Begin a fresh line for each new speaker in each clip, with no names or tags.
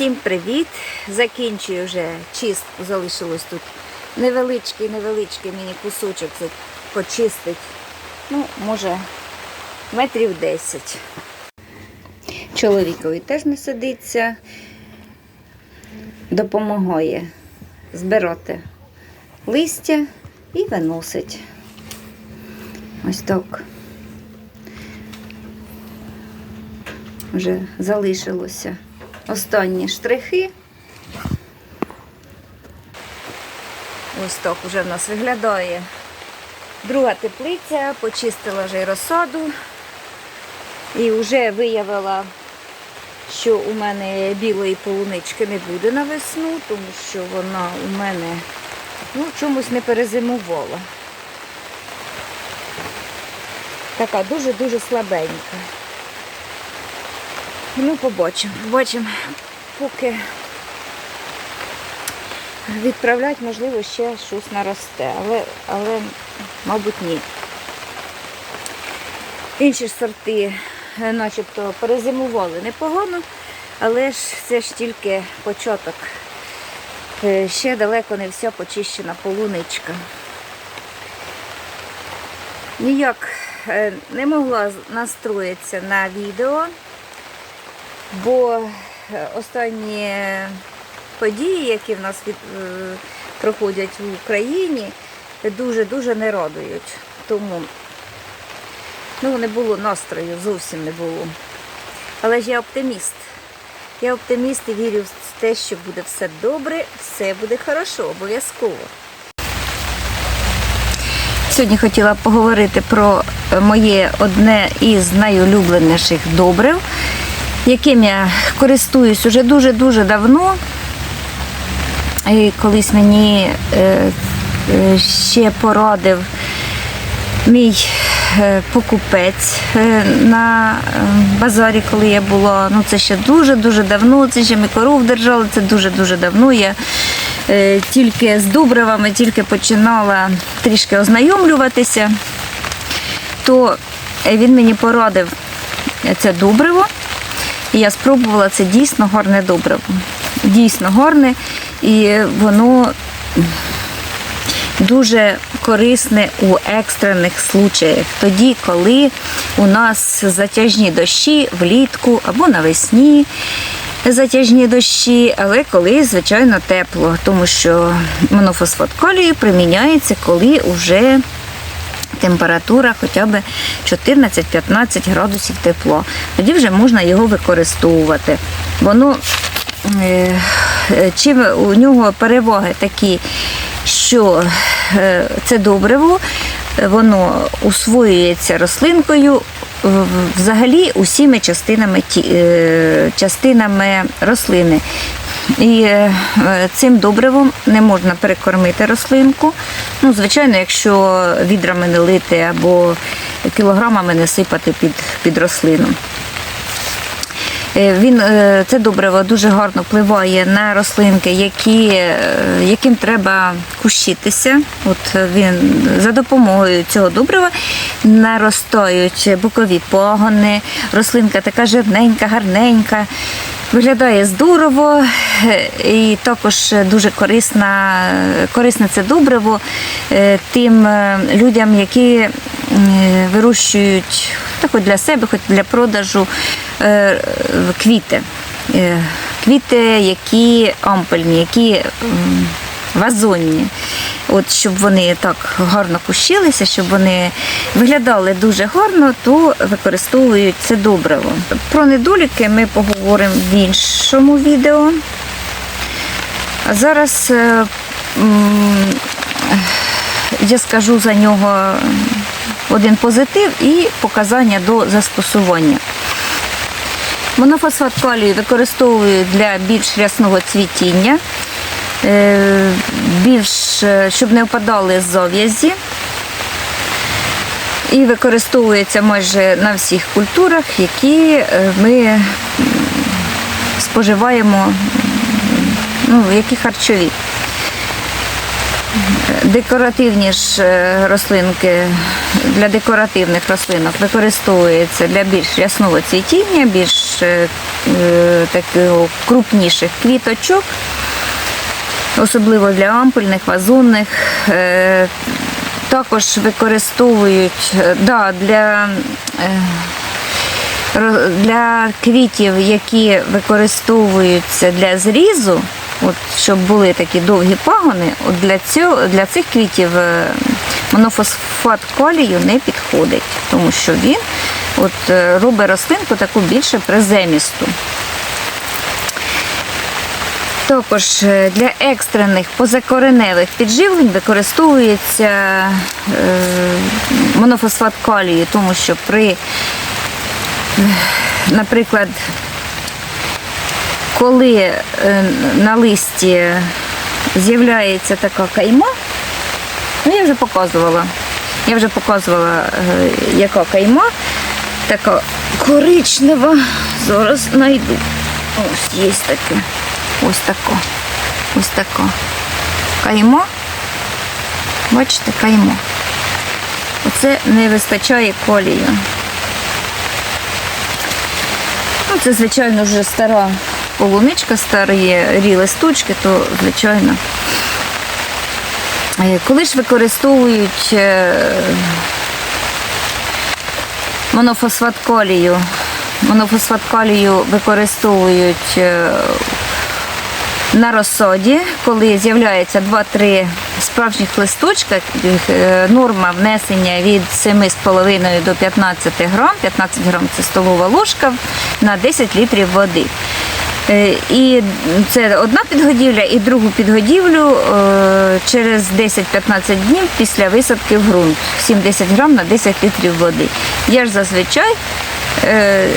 Всім привіт! Закінчую вже чистку, залишилось тут невеличкий, невеличкий мені кусочок почистить. Ну, може, метрів 10. Чоловікові теж не сидиться, допомагає збирати листя і виносить. Ось так. Вже залишилося останні штрихи. Ось так вже в нас виглядає друга теплиця, почистила вже розсаду і вже виявила, що у мене білої полунички не буде на весну, тому що вона у мене ну, чомусь не перезимувала. Така дуже-дуже слабенька. Ну, побачимо. Побачимо, поки відправляти, можливо, ще щось наросте, але, але мабуть, ні. Інші сорти е, начебто перезимували непогано, але ж це ж тільки початок. Е, Ще далеко не вся почищена полуничка. Ніяк е, не могла настроїтися на відео бо е, останні події, які в нас е, проходять в Україні, дуже-дуже не радують. Тому ну, не було настрою, зовсім не було. Але ж я оптиміст. Я оптиміст і вірю в те, що буде все добре, все буде хорошо, обов'язково. Сьогодні хотіла поговорити про моє одне із найулюбленіших добрив яким я користуюсь уже дуже-дуже давно. І колись мені е, е, ще порадив мій е, покупець на базарі, коли я була. Ну це ще дуже-дуже давно, це ще ми коров держали, це дуже-дуже давно. Я тільки з добривами тільки починала трішки ознайомлюватися, то він мені порадив це добриво. І я спробувала це дійсно гарне добриво. Дійсно гарне, і воно дуже корисне у екстрених случаях. Тоді, коли у нас затяжні дощі влітку або навесні. Затяжні дощі, але коли, звичайно, тепло, тому що монофосфат калію приміняється, коли вже температура хоча б 14-15 градусів тепла. Тоді вже можна його використовувати. Воно е, чим у нього переваги такі, що е, це добриво, воно усвоюється рослинкою взагалі усіми частинами, е, частинами рослини. І е, цим добривом не можна перекормити рослинку. Ну, Звичайно, якщо відрами не лити або кілограмами не сипати під, під рослину. Е, він, Це добриво дуже гарно впливає на рослинки, які, яким треба кущитися. От він За допомогою цього добрива наростають бокові погони, рослинка така жирненька, гарненька. Виглядає здорово і також дуже корисна, корисне це добриво тим людям, які вирощують хоч для себе, хоч для продажу квіти. Квіти, які ампельні, які вазонні. От Щоб вони так гарно кущилися, щоб вони виглядали дуже гарно, то використовують це добриво. Про недоліки ми поговоримо в іншому відео. А зараз е, я скажу за нього один позитив і показання до застосування. Монофосфат калію використовують для більш рясного цвітіння. Е, більш, е, щоб не впадали зав'язі. І використовується майже на всіх культурах, які е, ми споживаємо, ну, які харчові. Декоративні ж рослинки для декоративних рослинок використовується для більш ясного цвітіння, більш е, такого крупніших квіточок, особливо для ампульних, вазонних. Е, Також використовують е, да, для, е, для квітів, які використовуються для зрізу, от, щоб були такі довгі пагони, от для, цього, для цих квітів монофосфат калію не підходить, тому що він от, робить рослинку таку більше приземісту. Також е, для екстрених позакореневих підживлень використовується е, монофосфат калію, тому що при, е, наприклад, коли на листі з'являється така кайма, ну я вже показувала. Я вже показувала, яка кайма, така коричнева. Зараз знайду. Ось є таке. Ось тако. Ось тако. Каймо. Бачите, каймо. Оце не вистачає колію. Ну, це, звичайно, вже стара полуничка, старі рі листочки, то, звичайно. Е, Коли ж використовують е, монофосфат калію, монофосфат калію використовують е, на розсоді, коли з'являється 2-3 справжніх листочка, е, норма внесення від 7,5 до 15 грам, 15 грам це столова ложка на 10 літрів води. Е, І це одна підгодівля, і другу підгодівлю е, через 10-15 днів після висадки в ґрунт. 7-10 грам на 10 літрів води. Я ж зазвичай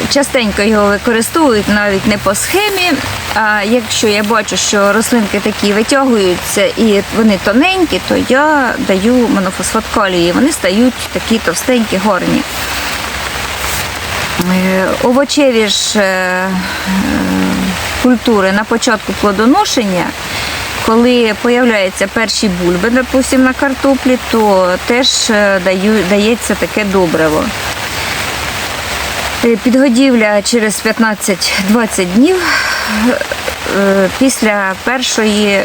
частенько його використовують навіть не по схемі. А якщо я бачу, що рослинки такі витягуються і вони тоненькі, то я даю монофосфат калію. і Вони стають такі товстенькі, горні. Е, Овочеві ж е, е, культури на початку плодоношення, коли появляються перші бульби, допустим, на картоплі, то теж е, даю, дається таке добриво. Е, Підгодівля через 15-20 днів е, після першої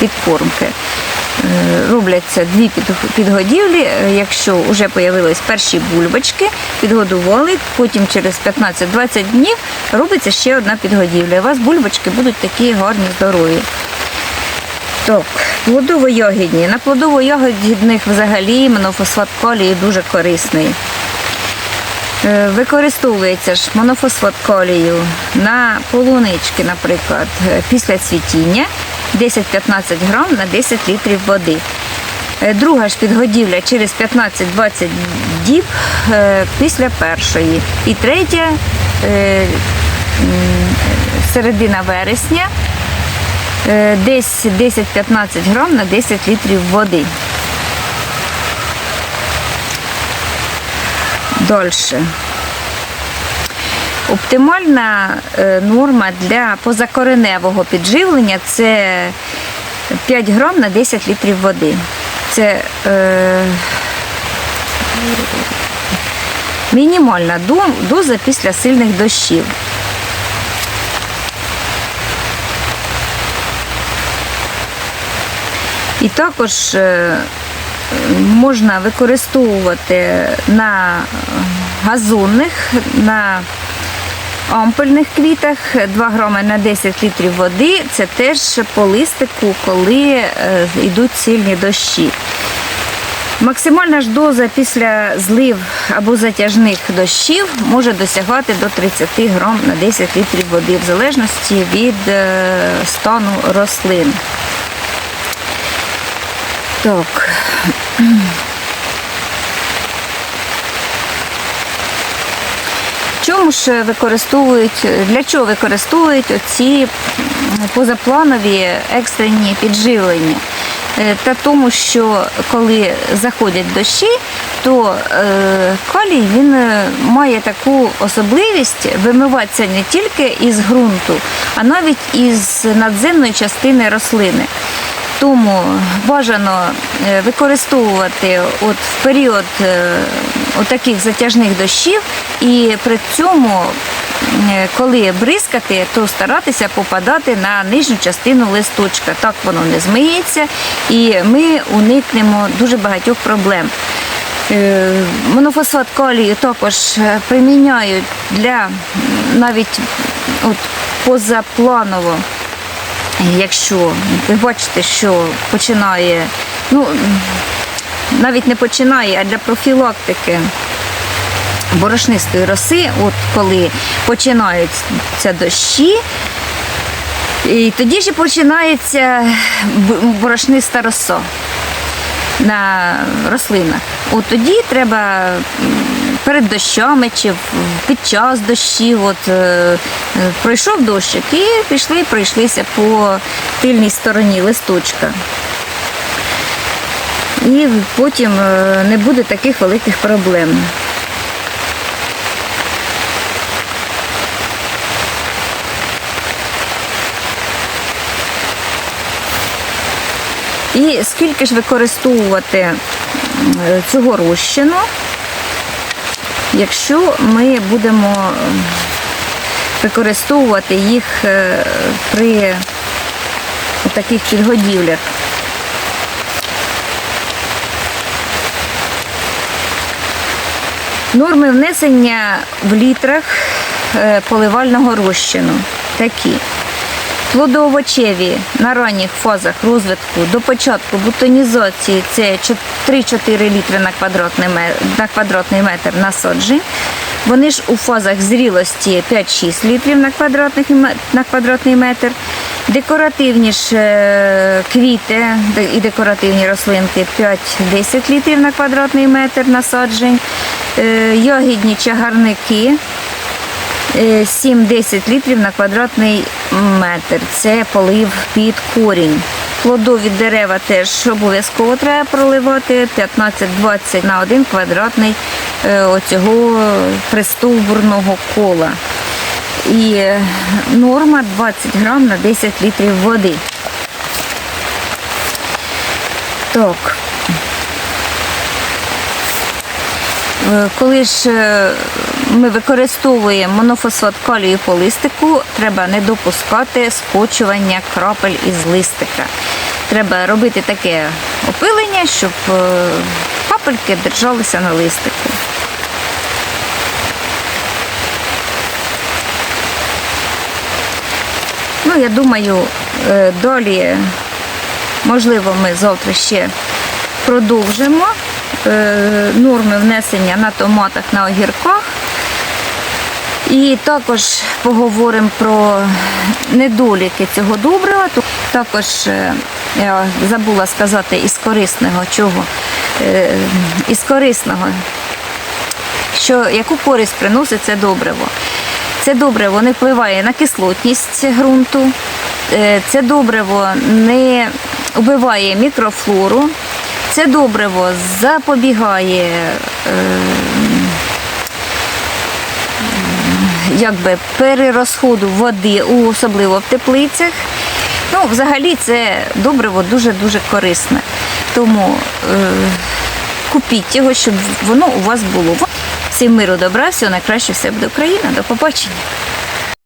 підкормки. Е, Робляться дві підгодівлі. Якщо вже з'явились перші бульбочки, підгодували, потім через 15-20 днів робиться ще одна підгодівля. У вас бульбочки будуть такі гарні, здорові. Так, плодово-ягідні. На плодово-ягідних взагалі монофосфат калію дуже корисний. Е, Використовується ж монофосфат калію на полунички, наприклад, е, після цвітіння 10-15 грам на 10 літрів води. Е, Друга ж підгодівля через 15-20 діб після першої. І третя середина вересня десь 10-15 грам на 10 літрів води. Дальше. Оптимальна е, норма для позакореневого підживлення це 5 грам на 10 літрів води. Це е, мінімальна доза після сильних дощів. І також е, можна використовувати на газонних, на ампельних квітах 2 грами на 10 літрів води. Це теж по листику, коли е, йдуть сильні дощі. Максимальна ж доза після злив або затяжних дощів може досягати до 30 грам на 10 літрів води, в залежності від е, стану рослин. Так. Чому ж використовують, для чого використовують оці позапланові екстрені підживлення? Е, Та тому, що коли заходять дощі, то е, калій він е, має таку особливість вимиватися не тільки із ґрунту, а навіть із надземної частини рослини. Тому бажано е, використовувати от в період е, от таких затяжних дощів і при цьому, е, коли бризкати, то старатися попадати на нижню частину листочка. Так воно не змиється, і ми уникнемо дуже багатьох проблем. Монофосфат калію також приміняють для навіть от, позапланово. Якщо ви бачите, що починає, ну навіть не починає, а для профілактики борошнистої роси, от коли починаються дощі, і тоді ж починається борошниста роса на рослинах. От тоді треба перед дощами чи під час дощів, от е, е, пройшов дощик і пішли, пройшлися по тильній стороні листочка. І потім е, не буде таких великих проблем. І скільки ж використовувати е, цього розчину, якщо ми будемо використовувати їх е, при таких підгодівлях. Норми внесення в літрах е, поливального розчину такі. Плодоовочеві на ранніх фазах розвитку до початку бутонізації це 3-4 літри на квадратний, ме- на квадратний метр насаджень. Вони ж у фазах зрілості 5-6 літрів на квадратний, на квадратний метр. Декоративні ж е, квіти і декоративні рослинки 5-10 літрів на квадратний метр насаджень. Е, Ягідні чагарники е, 7-10 літрів на квадратний метр. Це полив під корінь. Плодові дерева теж обов'язково треба проливати 15-20 на 1 квадратний е, оцього пристовбурного кола. І е, норма 20 грам на 10 літрів води. Так. Е, Коли ж ми використовуємо монофосфат калію по листику, треба не допускати скочування крапель із листика. Треба робити таке опилення, щоб е, капельки держалися на листику. Ну, я думаю, е, далі, можливо, ми завтра ще продовжимо е, норми внесення на томатах, на огірках. І також поговоримо про недоліки цього добрива. Також е, я забула сказати із корисного чого. Е, Із корисного, що яку користь приносить це добриво. Це добриво не впливає на кислотність ґрунту, е, це добриво не вбиває мікрофлору, це добриво запобігає е, якби перерозходу води, особливо в теплицях. Ну, взагалі це добриво дуже-дуже корисне. Тому е, купіть його, щоб воно у вас було. Всім миру добра, всього найкраще, все буде Україна. До побачення.